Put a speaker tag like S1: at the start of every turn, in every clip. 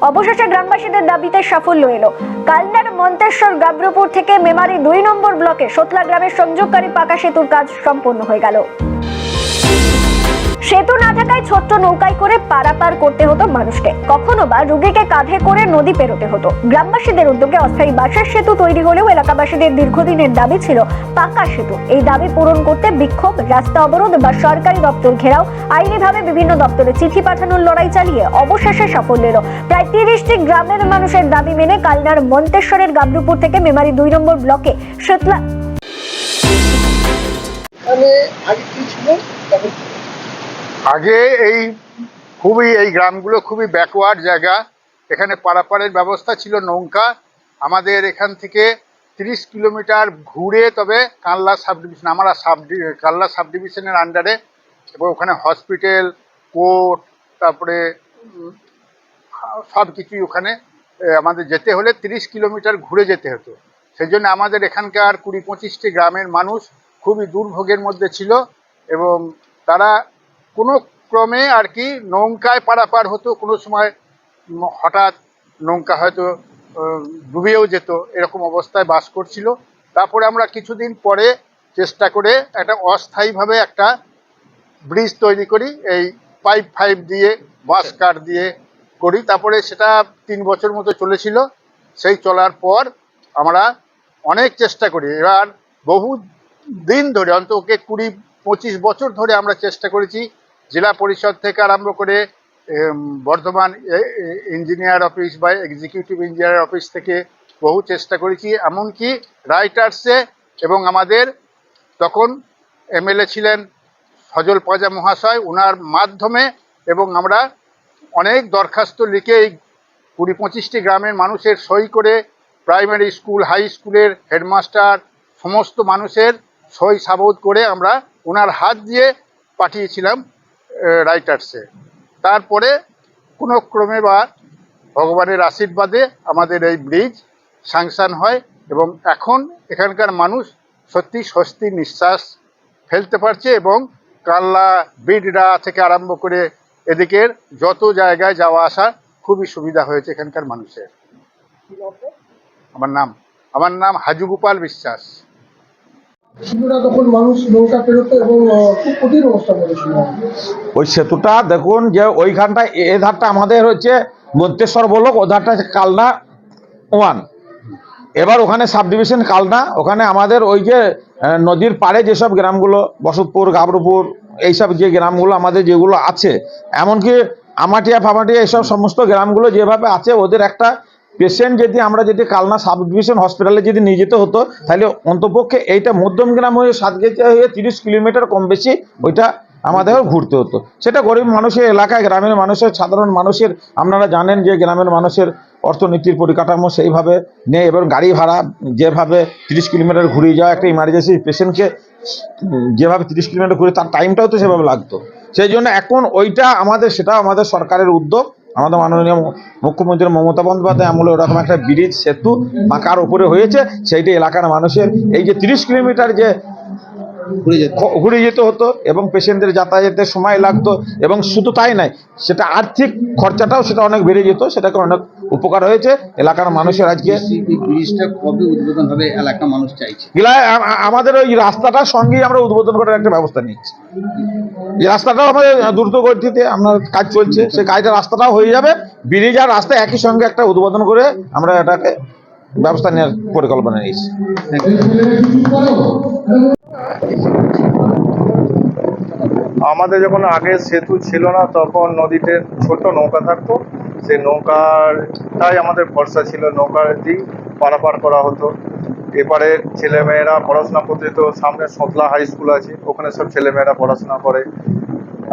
S1: অবশেষে গ্রামবাসীদের দাবিতে সাফল্য এলো। কালনার মন্তেশ্বর গাব্রপুর থেকে মেমারি দুই নম্বর ব্লকে সোতলা গ্রামের সংযোগকারী পাকা সেতুর কাজ সম্পন্ন হয়ে গেল। সেতু না থাকায় ছোট্ট নৌকায় করে পারাপার করতে হতো মানুষকে। কখনো বা রুগীকে কাঁধে করে নদী পেরোতে হতো। গ্রামবাসীদের উদ্যোগে অস্থায়ী বাঁশের সেতু তৈরি হলেও এলাকাবাসীদের দীর্ঘদিনের দাবি ছিল পাকা সেতু। এই দাবি পূরণ করতে বিক্ষোভ, রাস্তা অবরোধ বা সরকারি দপ্তর ঘেরাও, আইনিভাবে বিভিন্ন দপ্তরে চিঠি পাঠানোর লড়াই চালিয়ে অবশেষে সাফল্য এলো। প্রায় তিরিশটি গ্রামের মানুষের দাবি মেনে কালনার মন্তেশ্বরের গাবরুপুর থেকে মেমারি দুই নম্বর ব্লকে শেতলা
S2: মানে আগে কি ছিল?
S3: আগে এই খুবই, এই গ্রামগুলো খুবই ব্যাকওয়ার্ড জায়গা। এখানে পারাপারের ব্যবস্থা ছিল নৌকা। আমাদের এখান থেকে তিরিশ কিলোমিটার ঘুরে তবে কানলা সাব ডিভিশন আমরা সাব কানলা সাব ডিভিশনের আন্ডারে এবং ওখানে হসপিটাল কোর্ট তারপরে সব কিছুই ওখানে আমাদের যেতে হলে তিরিশ কিলোমিটার ঘুরে যেতে হতো। সেই জন্য আমাদের এখানকার কুড়ি পঁচিশটি গ্রামের মানুষ খুবই দুর্ভোগের মধ্যে ছিল এবং তারা কোনো ক্রমে আর কি নৌকায় পারাপার হতো, কোনো সময় হঠাৎ নৌকা হয়তো ডুবেও যেত, এরকম অবস্থায় বাস করছিল। তারপরে আমরা কিছুদিন পরে চেষ্টা করে একটা অস্থায়ীভাবে একটা ব্রিজ তৈরি করি, এই পাইপ ফাইপ দিয়ে, বাঁশ কাঠ দিয়ে করি। তারপরে সেটা তিন বছর মতো চলেছিল। সেই চলার পর আমরা অনেক চেষ্টা করি। এবার বহু দিন ধরে অন্তকে কুড়ি পঁচিশ বছর ধরে আমরা চেষ্টা করেছি জেলা পরিষদ থেকে আরম্ভ করে বর্ধমান ইঞ্জিনিয়ার অফিস বা এক্সিকিউটিভ ইঞ্জিনিয়ার অফিস থেকে বহু চেষ্টা করেছি। এমনকি রাইটার্সে এবং আমাদের তখন এমএলএ ছিলেন সজল পাজা মহাশয় ওনার মাধ্যমে এবং আমরা অনেক দরখাস্ত লিখে এই কুড়ি পঁচিশটি গ্রামের মানুষের সই করে প্রাইমারি স্কুল হাই স্কুলের হেডমাস্টার সমস্ত মানুষের সই সাবোধ করে আমরা ওনার হাত দিয়ে পাঠিয়েছিলাম। রাইটার্সে তারপরে কোনো ক্রমে বা ভগবানের আশীর্বাদে আমাদের এই ব্রিজ স্যাংশন হয় এবং এখন এখানকার মানুষ সত্যি স্বস্তির নিঃশ্বাস ফেলতে পারছে এবং কাল্লা, বিডরা থেকে আরম্ভ করে এদিকের যত জায়গায় যাওয়া আসা খুবই সুবিধা হয়েছে এখানকার মানুষের? আমার নাম আমার নাম হাজু গোপাল বিশ্বাস
S4: ওই সেতুটা দেখুন যে ওইখানটা এ ধারটা আমাদের হচ্ছে মন্তেশ্বর বলক, ও ধারটা কালনা ওয়ান। এবার ওখানে সাব ডিভিশন কালনা, ওখানে আমাদের ওই যে নদীর পাড়ে যেসব গ্রামগুলো, বসতপুর, গাবরপুর, এইসব যে গ্রামগুলো আমাদের যেগুলো আছে, এমনকি আমাটিয়া ফামাটিয়া এইসব সমস্ত গ্রামগুলো যেভাবে আছে, ওদের একটা পেশেন্ট যদি আমরা যদি কালনা সাব ডিভিশন হসপিটালে যদি নিয়ে যেতে হতো, তাহলে অন্তপক্ষে এইটা মধ্যম গ্রাম হয়ে সাতগেছে হয়ে তিরিশ কিলোমিটার কম বেশি ওইটা আমাদের ঘুরতে হতো। সেটা গরিব মানুষের এলাকায়, গ্রামের মানুষের, সাধারণ মানুষের, আপনারা জানেন যে গ্রামের মানুষের অর্থনীতির পরিকাঠামো সেইভাবে নেই এবং গাড়ি ভাড়া যেভাবে তিরিশ কিলোমিটার ঘুরিয়ে যাওয়া একটা ইমার্জেন্সি পেশেন্টকে যেভাবে তিরিশ কিলোমিটার ঘুরে তার টাইমটাও তো সেভাবে লাগতো। সেই জন্য এখন ওইটা আমাদের সেটা আমাদের সরকারের উদ্যোগ। আমাদের মাননীয় মুখ্যমন্ত্রী মমতা বন্দ্যোপাধ্যায় আমলে ওরকম একটা ব্রিজ, সেতু পাকার উপরে হয়েছে, সেইটি এলাকার মানুষের, এই যে তিরিশ কিলোমিটার যে ঘুরে যেতে। হতো এবং পেশেন্টদের যাতায়াতের সময় লাগতো এবং শুধু তাই নয় সেটা আর্থিক খরচাটাও সেটা অনেক বেড়ে যেত সেটাকে অনেক উপকার হয়েছে। এলাকার মানুষের আজকে
S5: কবে উদ্বোধন হবে এলাকা মানুষ চাইছে?
S4: গিলায় আ- আ- আমাদের ওই রাস্তাটার সঙ্গেই আমরা উদ্বোধন করার একটা ব্যবস্থা নিচ্ছি। এই রাস্তাটাও আমাদের দ্রুত গতিতে আপনার কাজ চলছে সেই কাজটা রাস্তাটাও হয়ে যাবে। ব্রিজ আর রাস্তা একই সঙ্গে একটা উদ্বোধন করে আমরা এটাকে ব্যবস্থা নেওয়ার পরিকল্পনা নিয়েছি।
S6: আমাদের যখন আগে সেতু ছিল না, তখন নদীতে ছোট নৌকা থাকতো। সেই নৌকারটাই আমাদের ভরসা ছিল, নৌকার দিয়ে পারাপার করা হতো। এপারে ছেলেমেয়েরা পড়াশোনা করতে যেত, সামনে সোতলা হাই স্কুল আছে, ওখানে সব ছেলেমেয়েরা পড়াশোনা করে।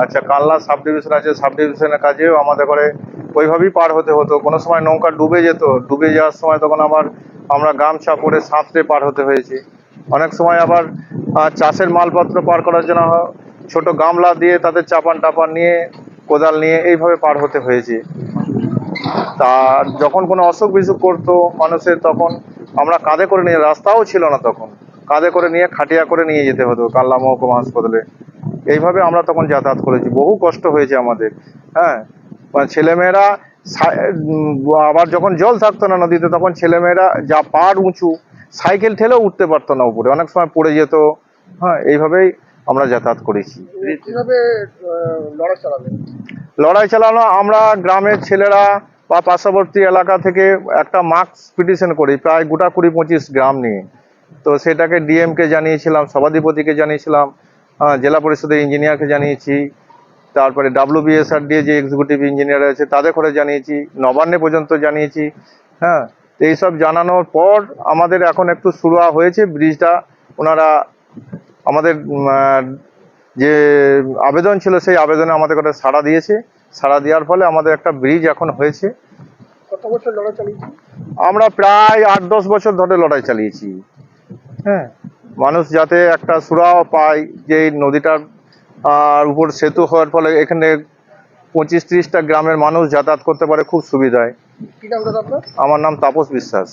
S6: আচ্ছা কানলা সাব ডিভিশন আছে সাব ডিভিশনের কাজেও আমাদের করে ওইভাবেই পার হতে হতো। কোনো সময় নৌকা ডুবে যেত, ডুবে যাওয়ার সময় তখন আবার আমরা গামছা পরে সাঁতরে পার হতে হয়েছে। অনেক সময় আবার চাষের মালপত্র পার করার জন্য ছোট গামলা দিয়ে তাদের চাপান টাপান নিয়ে, কোদাল নিয়ে এইভাবে পার হতে হয়েছে। তা যখন কোনো অসুখ বিসুখ করতো মানুষের তখন আমরা কাঁধে করে নিয়ে, রাস্তাও ছিল না তখন। কাঁধে করে নিয়ে, খাটিয়া করে নিয়ে যেতে হতো কাল্লা মহকুমা হাসপাতালে। এইভাবে আমরা তখন যাতায়াত করেছি। বহু কষ্ট হয়েছে আমাদের। হ্যাঁ ছেলেমেয়েরা সা- উম, আবার যখন জল থাকতো না নদীতে তখন ছেলেমেয়েরা যা পাড় উঁচু সাইকেল ঠেলেও উঠতে পারতো না উপরে। অনেক সময় পড়ে যেত। হ্যাঁ এইভাবেই আমরা যাতায়াত করেছি।
S2: লড়াই
S6: চালানো আমরা গ্রামের ছেলেরা বা পার্শ্ববর্তী এলাকা থেকে একটা মার্কস পিটিশন করি প্রায় গোটা কুড়ি পঁচিশ গ্রাম নিয়ে। তো সেটাকে ডিএমকে জানিয়েছিলাম সভাধিপতিকে জানিয়েছিলাম জেলা পরিষদের ইঞ্জিনিয়ারকে জানিয়েছি। তারপরে ডাব্লু ডাব্লিউবিএসআর দিয়ে যে এক্সিকিউটিভ ইঞ্জিনিয়ার আছে তাদের করে জানিয়েছি নবান্নে পর্যন্ত জানিয়েছি হ্যাঁ? তো এইসব জানানোর পর আমাদের এখন একটু শুরু হয়েছে ব্রিজটা। ওনারা আমাদের যে আবেদন ছিল সেই আবেদনে আমাদের কাছে সাড়া দিয়েছে। সাড়া দেওয়ার ফলে আমাদের একটা ব্রিজ এখন হয়েছে।
S2: কত বছর লড়াই চালিয়েছেন?
S6: আমরা প্রায় আট দশ বছর ধরে লড়াই চালিয়েছি। হ্যাঁ। মানুষ যাতে একটা সুরাহ পায় যে নদীটার আর উপর সেতু হওয়ার ফলে এখানে পঁচিশ ত্রিশটা গ্রামের মানুষ যাতায়াত করতে পারে খুব সুবিধায়। আমার নাম তাপস বিশ্বাস।